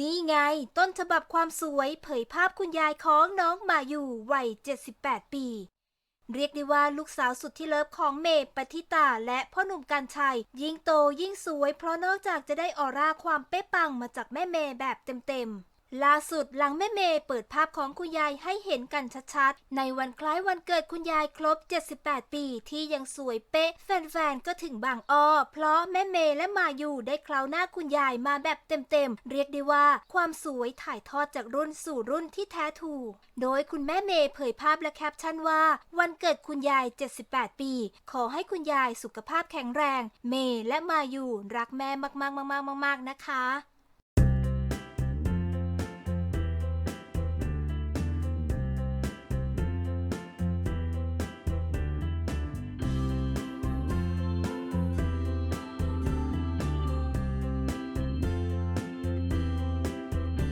นี่ไงต้นฉบับความสวยเผยภาพคุณยายของน้องมาอยู่วัย 78 ปี เรียกได้ว่าลูกสาวสุดที่เลิฟของเมย์ปฏิตาและพ่อหนุ่มกัญชัย ยิ่งโตยิ่งสวยเพราะนอกจากจะได้ออร่าความเป๊ะปังมาจากแม่เมย์แบบเต็มๆ ล่าสุดหลังแม่เมย์เปิดภาพของคุณยายให้เห็นกันชัดๆ ในวันคล้ายวันเกิดคุณยายครบ 78 ปีที่ยังสวยเป๊ะ แฟนๆ ก็ถึงบางอ้อ เพราะแม่เมย์และมาอยู่ได้เคล้าหน้าคุณยายมาแบบเต็มๆ เรียกได้ว่าความสวยถ่ายทอดจากรุ่นสู่รุ่นที่แท้ถูก โดยคุณแม่เมย์เผยภาพและแคปชั่นว่า วันเกิดคุณยาย 78 ปี ขอให้คุณยายสุขภาพแข็งแรง เมย์และมาอยู่รักแม่มากๆๆๆๆๆนะคะ